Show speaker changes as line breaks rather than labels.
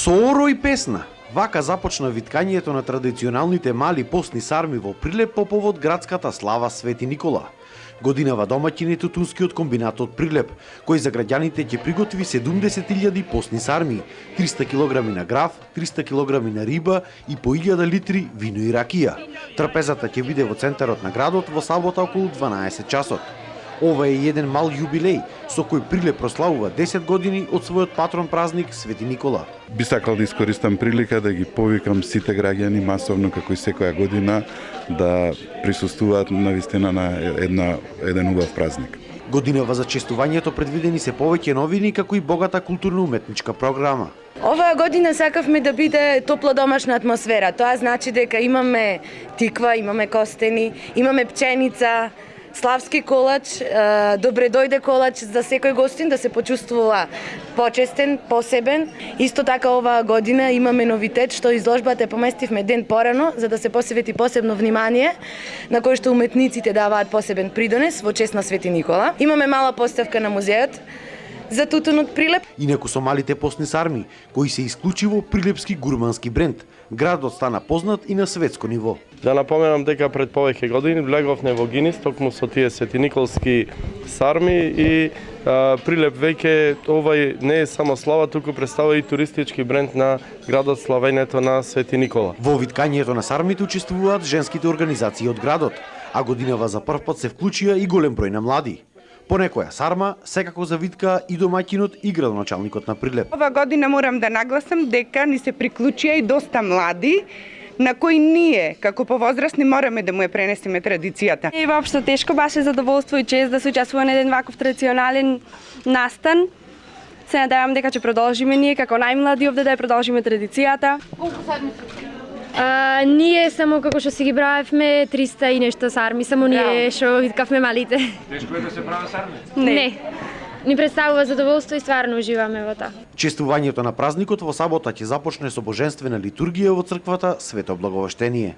Со оро и песна, вака започна виткањето на традиционалните мали постни сарми во Прилеп по повод градската слава Свети Никола. Годинава домаќин е тутунскиот комбинатот Прилеп, кој за граѓаните ќе приготви 70.000 постни сарми, 300 кг на граф, 300 кг на риба и по 1000 литри вино и ракија. Трапезата ќе биде во центарот на градот во сабота околу 12 часот. Ова е еден мал јубилеј со кој Прилеп прославува 10 години од својот патрон празник Свети Никола.
Би сакал да искористам прилика да ги повикам сите граѓани масовно како и секоја година да присуствуваат на вистина на една еден убав празник.
Годинава за честувањето предвидени се повеќе новини како и богата културно-уметничка програма.
Оваа година сакавме да биде топла домашна атмосфера. Тоа значи дека имаме тиква, имаме костени, имаме пченица, славски колач, добре дојде колач за секој гостин да се почувствува почестен, посебен. Исто така оваа година имаме новитет што изложбата поместивме ден порано за да се посвети посебно внимание на кој што уметниците даваат посебен придонес во чест на Свети Никола. Имаме мала поставка на музеот за тутунот Прилеп.
Инаку со малите постни сарми, кои се исклучиво прилепски гурмански бренд, градот стана познат и на светско ниво.
Да напоменам дека пред повеќе години влеговме во Гинис токму со тие светиниколски сарми и а, Прилеп веќе овај не е само слава, туку представува и туристички бренд на градот славењето на Свети Никола.
Во виткањето на сармите учествуваат женските организации од градот, а годинава за прв пат се вклучија и голем број на млади. По некоја сарма, секако за витка и домаќинот и градоначалникот на Прилеп.
Ова година морам да нагласам дека ни се приклучија и доста млади, на кои ние, како повозрастни, мораме да му ја пренесеме традицијата.
И воопшто тешко беше задоволство и чест да се учествува на еден ваков традиционален настан. Се надевам дека ќе продолжиме ние како најмлади овде да ја продолжиме традицијата.
А, ние само како што си ги правевме 300 и нешто сарми, само ние што виткавме малите.
Тешко е да се прави сарми?
Не. не. Ни представува задоволство и стварно уживаме во тоа.
Честувањето на празникот во сабота ќе започне со божествена литургија во црквата Свето Благовештение.